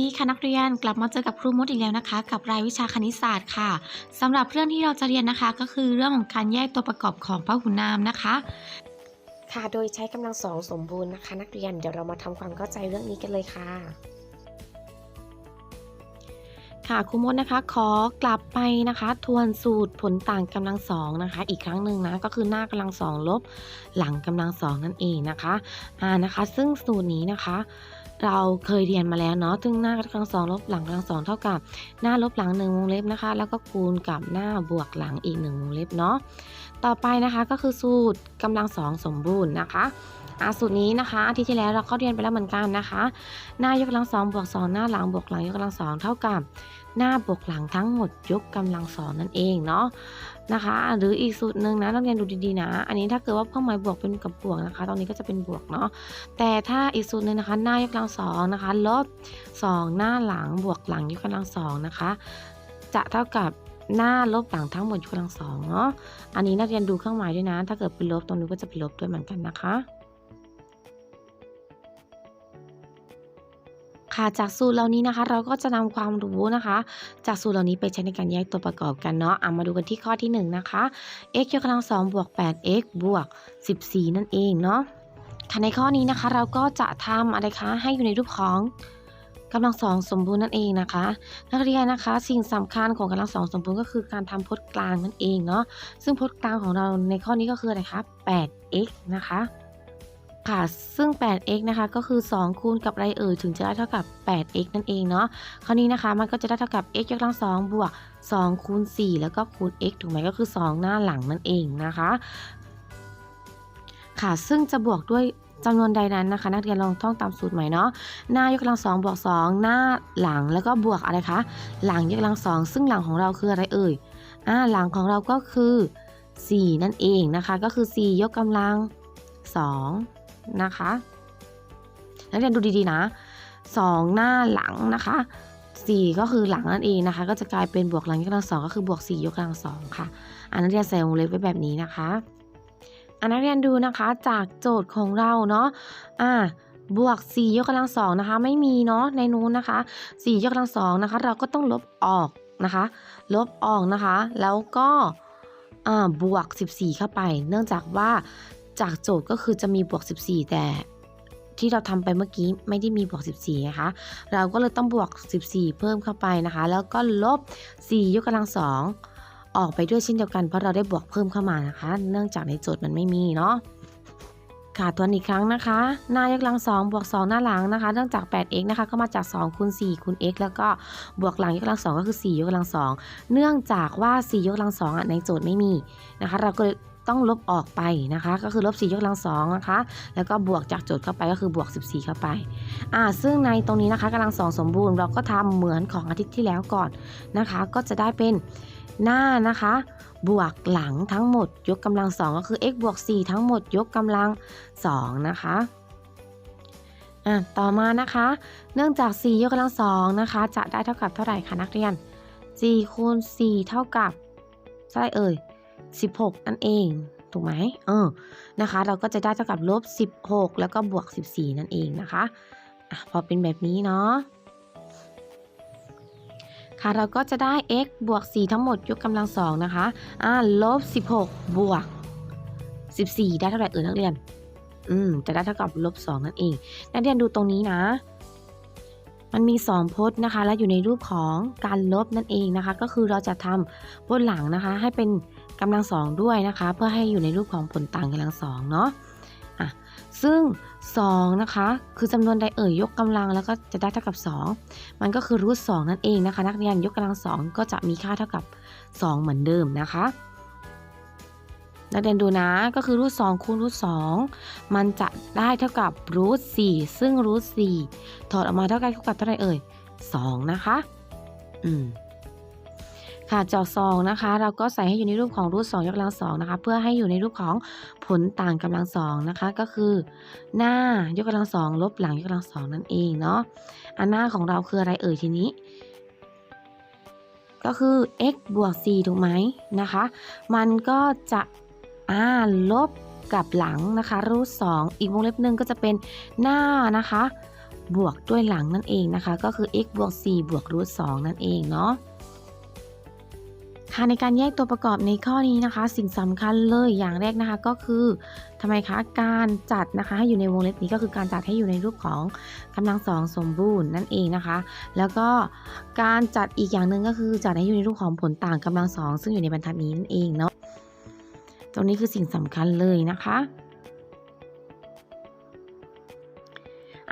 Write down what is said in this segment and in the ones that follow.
ดีค่ะนักเรียนกลับมาเจอกับครูมดอีกแล้วนะคะ กับรายวิชาคณิตศาสตร์ค่ะสำหรับเรื่องที่เราจะเรียนนะคะ ก็คือเรื่องของการแยกตัวประกอบของพหุนามนะคะ ค่ะโดยใช้กำลังสองสมบูรณ์นะคะ นักเรียนเดี๋ยวเรามาทำความเข้าใจเรื่องนี้กันเลยค่ะ ค่ะครูมดนะคะ ขอกลับไปนะคะ ทวนสูตรผลต่างกำลังสองนะคะ อีกครั้งหนึ่งนะก็คือหน้ากำลังสองลบ หลังกำลังสองนั่นเองนะคะอ่านะคะ ซึ่งสูตรนี้นะคะ เราเคยเรียนมาแล้วเนาะ ซึ่งหน้ากำลังสองลบหลังกำลังสองเท่ากับหน้าลบหลังหนึ่งวงเล็บนะคะ แล้วก็คูณกับหน้าบวกหลังอีกหนึ่งวงเล็บเนาะ ต่อไปนะคะก็คือสูตรกำลังสองสมบูรณ์นะคะ อ่าสูตรนี้นะคะอาทิตย์ที่แล้วเราก็เรียนไปแล้วเหมือนกันนะคะ หน้ายกกำลังสองบวกสองหน้าหลังบวกหลังยกกำลังสองเท่ากับ หน้าบวกหลังทั้งหมดยกกำลังสองนั่นเองเนาะนะคะ หรืออีกสูตรหนึ่งนะนักเรียนดูดีๆนะ อันนี้ถ้าเกิดว่าเครื่องหมายบวกเป็นกับบวกนะคะ ตรงนี้ก็จะเป็นบวกเนาะแต่ถ้าอีกสูตรหนึ่งนะคะ หน้ายกกำลังสองนะคะลบสองหน้าหลังบวกหลังยกกำลังสองนะคะ จะเท่ากับหน้าลบหลังทั้งหมดยกกำลังสองเนาะ อันนี้นักเรียนดูเครื่องหมายด้วยนะ ถ้าเกิดเป็นลบตรงนี้ก็จะเป็นลบด้วยเหมือนกันนะคะ ค่ะจากสูตรเหล่านี้นะคะ เราก็จะนำความรู้นะคะ จากสูตรเหล่านี้ไปใช้ในการแยกตัวประกอบกันเนาะเอะมาดูกันที่ข้อที่ 1 นะคะ x ยกกำลัง2บวก 8x บวก 14 นั่นเองเนาะค่ะในข้อนี้นะคะเราก็จะทำอะไรคะให้อยู่ในรูปของกำลังสองสมบูรณ์นั่นเองนะคะ นักเรียนนะคะ สิ่งสำคัญของกำลังสองสมบูรณ์ก็คือการทำพจน์กลางนั่นเองเนาะซึ่งพจน์กลางของเราในข้อนี้ก็คืออะไรคะ 8x นะคะ ค่ะ ซึ่ง 8x นะคะ ก็คือ 2 คูณกับอะไรเอ่ย ถึงจะได้เท่ากับ 8x นั่นเองเนาะ คราวนี้นะคะ มันก็จะได้เท่ากับ x ยกกำลัง2บวก 2 คูณ 4 แล้วก็คูณ x ถูกไหมก็คือ 2 หน้าหลังนั่นเองนะคะ ค่ะ ซึ่งจะบวกด้วยจำนวนใดนั้นนะคะ นักเรียนลองท่องตามสูตรใหม่เนาะ หน้ายกกำลัง2บวก2หน้าหลังแล้วก็บวกอะไรคะ หลังยกกำลัง2ซึ่งหลังของเราคืออะไรเอ่ย อ่า หลังของเราก็คือ 4 นั่นเองนะคะ ก็คือ 4 ยกกำลัง2 นะคะ นักเรียนดูดีๆนะ2หน้าหลังนะคะ4ก็คือหลังนั่นเองนะคะ ก็จะกลายเป็นบวกหลังยกกำลังสองก็คือบวก4ยกกำลังสองค่ะอันนักเรียนใส่วงเล็บไว้แบบนี้นะคะอันนักเรียนดูนะคะจากโจทย์ของเราเนาะอ่าบวก 4 ยกกำลังสองนะคะ ไม่มีเนาะในนู้นนะคะ 4 ยกกำลังสองนะคะ เราก็ต้องลบออกนะคะ ลบออกนะคะ แล้วก็บวก 14 เข้าไป เนื่องจากว่า จากโจทย์ก็คือจะมีบวก 14 แต่ที่เราทำไปเมื่อกี้ไม่ได้มีบวก 14 นะคะ เราก็เลยต้องบวก 14 เพิ่มเข้าไปนะคะ แล้วก็ลบ 4 ยกกำลังสองออกไปด้วยเช่นเดียวกันเพราะเราได้บวกเพิ่มเข้ามานะคะ เนื่องจากในโจทย์มันไม่มีเนาะค่ะทวนอีกครั้งนะคะ หน้ายกกำลังสองบวก 2 หน้าหลังนะคะ เนื่องจาก 8x นะคะ ก็มาจาก2คูณ4คูณ x แล้วก็บวกหลังยกกำลังสองก็คือ 4 ยกกำลังสองเนื่องจากว่า 4 ยกกำลังสองอะในโจทย์ไม่มีนะคะ เราก็ ต้องลบออกไปนะคะ ก็คือลบ4ยกกำลังสองนะคะ แล้วก็บวกจากโจทย์เข้าไปก็คือบวก 14 เข้าไปอ่าซึ่งในตรงนี้นะคะกำลังสองสมบูรณ์เราก็ทำเหมือนของอาทิตย์ที่แล้วก่อนนะคะ ก็จะได้เป็นหน้านะคะ บวกหลังทั้งหมดยกกำลังสองก็คือ x บวก4ทั้งหมดยกกำลังสองนะคะอะต่อมานะคะ เนื่องจาก 4 ยกกำลังสองนะคะ จะได้เท่ากับเท่าไหร่คะนักเรียน4คูณ4เท่ากับเท่าไหร่เอ่ย 16 นั่นเองถูกไหมเออนะคะ เราก็จะได้เท่ากับลบ 16 แล้วก็บวก 14 นั่นเองนะคะอะพอเป็นแบบนี้เนาะค่ะเราก็จะได้ x บวก 4 ทั้งหมดยกกำลังสองนะคะอ่าลบ 16 บวก 14 ได้เท่าไหร่เอ่ยนักเรียน อืม จะได้เท่ากับลบ 2 นั่นเอง นักเรียนดูตรงนี้นะ มันมี 2 พจน์นะคะ และอยู่ในรูปของการลบนั่นเองนะคะ ก็คือเราจะทำพจน์หลังนะคะ ให้เป็น กำลังสองด้วยนะคะ เพื่อให้อยู่ในรูปของผลต่างกำลังสองเนาะอะซึ่ง2นะคะคือจำนวนใดเอ่ยยกกำลังแล้วก็จะได้เท่ากับ 2 มันก็คือรูทสนั่นเองนะคะ นักเรียนยกกำลังสองก็จะมีค่าเท่ากับ 2 เหมือนเดิมนะคะ นักเรียนดูนะก็คือรูทสองคูณรูทสองมันจะได้เท่ากับรูทสี่ซึ่งรูทสี่ถอดออกมาเท่ากันเท่ากับเท่าไรเอ่ยสองนะคะ อืม ค่ะจอกสองนะคะ เราก็ใส่ให้อยู่ในรูปของรูทสองยกกำลังสองนะคะ เพื่อให้อยู่ในรูปของผลต่างกำลังสองนะคะ ก็คือ หน้ายกกำลังสองลบหลังยกกำลังสองนั่นเองเนาะอันหน้าของเราคืออะไรเอ่ยทีนี้ ก็คือ x บวก4ถูกไหมนะคะ มันก็จะอ่าลบกับหลังนะคะรูทสองอีกวงเล็บหนึ่งก็จะเป็นหน้านะคะ บวกด้วยหลังนั่นเองนะคะ ก็คือ x บวก4บวกรูท2นั่นเองเนาะ ค่ะในการแยกตัวประกอบในข้อนี้นะคะ สิ่งสำคัญเลยอย่างแรกนะคะก็คือทำไมคะการจัดนะคะให้อยู่ในวงเล็บนี้ก็คือการจัดให้อยู่ในรูปของกำลังสองสมบูรณ์นั่นเองนะคะ แล้วก็การจัดอีกอย่างหนึ่งก็คือจัดให้อยู่ในรูปของผลต่างกำลังสองซึ่งอยู่ในบรรทัดนี้นั่นเองเนาะตรงนี้คือสิ่งสำคัญเลยนะคะ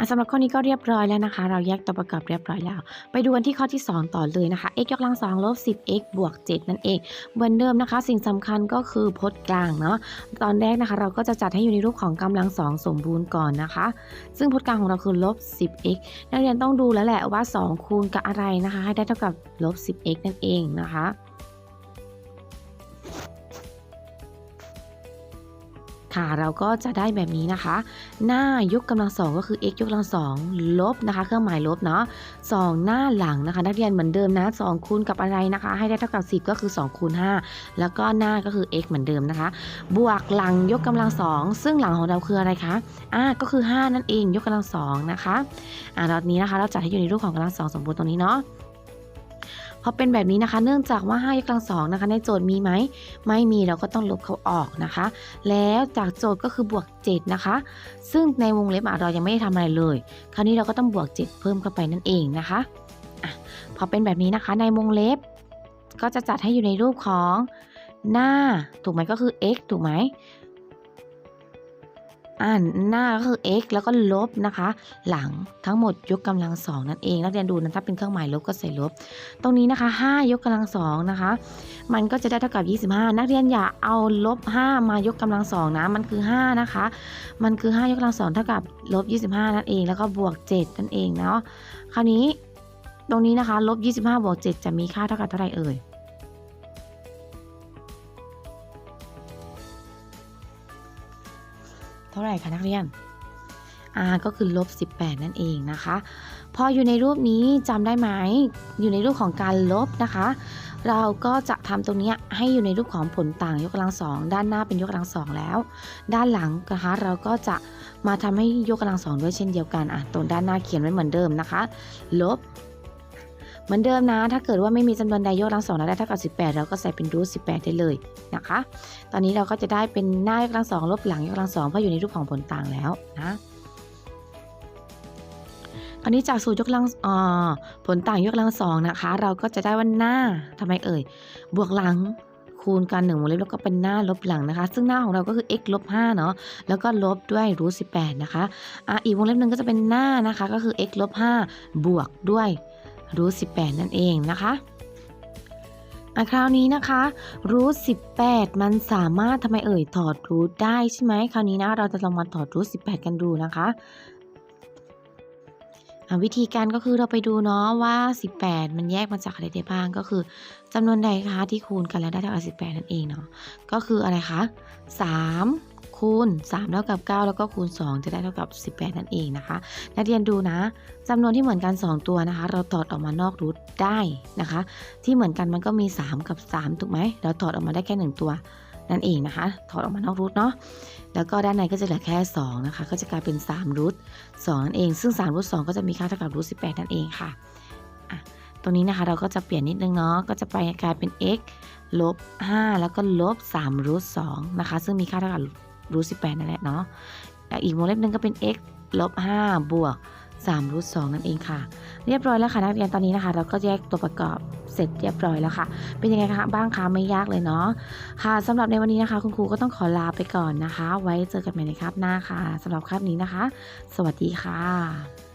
สำหรับข้อนี้ก็เรียบร้อยแล้วนะคะ เราแยกตัวประกอบเรียบร้อยแล้ว ไปดูกันที่ข้อที่ 2 ต่อเลยนะคะ x ยกกำลังสองลบ 10x บวก 7 นั่นเองเหมือนเดิมนะคะ สิ่งสำคัญก็คือพจน์กลางเนาะตอนแรกนะคะ เราก็จะจัดให้อยู่ในรูปของกำลังสองสมบูรณ์ก่อนนะคะ ซึ่งพจน์กลางของเราคือลบ 10x นักเรียนต้องดูแล้วแหละว่า 2 คูณกับอะไรนะคะ ให้ได้เท่ากับลบ 10x นั่นเองนะคะ ค่ะ เราก็จะได้แบบนี้นะคะ หน้ายกกำลังสองก็คือ x ยกกำลังสองลบนะคะ เครื่องหมายลบเนาะสองหน้าหลังนะคะ นักเรียนเหมือนเดิมนะ2คูณกับอะไรนะคะ ให้ได้เท่ากับ 10 ก็คือ 2คูณ5แล้วก็หน้าก็คือ x เหมือนเดิมนะคะ บวกหลังยกกำลังสองซึ่งหลังของเราคืออะไรคะอ่าก็คือ 5 นั่นเองยกกำลังสองนะคะอ่าตอนนี้นะคะ เราจัดให้อยู่ในรูปของกำลังสองสมบูรณ์ตรงนี้เนาะ พอเป็นแบบนี้นะคะ เนื่องจากว่า5ยกกำลังสองนะคะ ในโจทย์มีไหม ไม่มีเราก็ต้องลบเขาออกนะคะ แล้วจากโจทย์ก็คือบวก7นะคะ ซึ่งในวงเล็บอะเรายังไม่ได้ทำอะไรเลย คราวนี้เราก็ต้องบวก 7 เพิ่มเข้าไปนั่นเองนะคะอะพอเป็นแบบนี้นะคะ ในวงเล็บ ก็จะจัดให้อยู่ในรูปของหน้าถูกไหมก็คือ x ถูกไหม อ่านหน้าก็คือ x แล้วก็ลบนะคะ หลังทั้งหมดยกกำลังสองนั่นเอง นักเรียนดูนะถ้าเป็นเครื่องหมายลบก็ใส่ลบ ตรงนี้นะคะ 5 ยกกำลังสองนะคะ มันก็จะได้เท่ากับ 25 นักเรียนอย่าเอาลบ 5 มายกกำลังสองนะ มันคือ 5 นะคะ มันคือ 5 ยกกำลังสองเท่ากับลบ 25 นั่นเอง แล้วก็บวก 7 นั่นเองเนาะ คราวนี้ตรงนี้นะคะลบ 25 บวก 7 จะมีค่าเท่ากับเท่าไหร่เอ่ย ท่าไหร่คะนักเรียนอ่าก็คือลบ18 นั่นเองนะคะ พออยู่ในรูปนี้จำได้ไหม อยู่ในรูปของการลบนะคะ เราก็จะทำตรงนี้ให้อยู่ในรูปของผลต่างยกกำลังสองด้านหน้าเป็นยกกำลังสองแล้ว ด้านหลังนะคะเราก็จะมาทำให้ยกกำลังสองด้วยเช่นเดียวกันอะตรงด้านหน้าเขียนไว้เหมือนเดิมนะคะ ลบ เหมือนเดิมนะ ถ้าเกิดว่าไม่มีจำนวนใดยกกำลังสองแล้วได้เท่ากับ 18 เราก็ใส่เป็นรูท18ได้เลยนะคะ ตอนนี้เราก็จะได้เป็นหน้ายกกำลังสองลบหลังยกกำลังสองเพราะอยู่ในรูปของผลต่างแล้วนะคราวนี้จากสูตรยกกำลังอ่าผลต่างยกกำลังสองนะคะ เราก็จะได้ว่าหน้าทำไมเอ่ย บวกหลังคูณกันหนึ่งวงเล็บแล้วก็เป็นหน้าลบหลังนะคะ ซึ่งหน้าของเราก็คือ x ลบ5เนาะแล้วก็ลบด้วยรูท18นะคะอะอีกวงเล็บหนึ่งก็จะเป็นหน้านะคะ ก็คือ x ลบ5บวกด้วย รูท18 นั่นเองนะคะอะคราวนี้นะคะรูท18 มันสามารถทำไมเอ่ยถอดรูทได้ใช่ไหมคราวนี้นะเราจะลองมาถอดรูท18 กันดูนะคะอะวิธีการก็คือเราไปดูเนาะว่า 18 มันแยกมาจากอะไรได้บ้างก็คือจำนวนใดคะที่คูณกันแล้วได้เท่ากับ18 นั่นเองเนาะก็คืออะไรคะ3 คูณ 3 เท่ากับ 9 แล้วก็คูณ 2 จะได้เท่ากับ 18 นั่นเองนะคะ นักเรียนดูนะจำนวนที่เหมือนกัน 2 ตัวนะคะ เราถอดออกมานอกรูทได้นะคะ ที่เหมือนกันมันก็มี 3 กับ 3 ถูกไหม เราถอดออกมาได้แค่ 1 ตัวนั่นเองนะคะ ถอดออกมานอกรูทเนาะ แล้วก็ด้านในก็จะเหลือแค่ 2 นะคะ ก็จะกลายเป็น3รูท2นั่นเอง ซึ่ง3รูท2ก็จะมีค่าเท่ากับรูท18 นั่นเองค่ะะตรงนี้นะคะเราก็จะเปลี่ยนนิดนึงเนาะ ก็จะไปกลายเป็น x ลบ 5 แล้วก็ลบ3รูท2นะคะ ซึ่งมีค่าเท่ากับ รูท18นั่นแหละเนาะอีกวงเล็บหนึ่งก็เป็น x ลบ5บวก3รูท2นั่นเองค่ะ เรียบร้อยแล้วค่ะนักเรียนตอนนี้นะคะ เราก็แยกตัวประกอบเสร็จเรียบร้อยแล้วค่ะ เป็นยังไงคะบ้างคะไม่ยากเลยเนาะค่ะสำหรับในวันนี้นะคะ คุณครูก็ต้องขอลาไปก่อนนะคะ ไว้เจอกันใหม่ในคาบหน้าค่ะสำหรับคาบนี้นะคะ สวัสดีค่ะ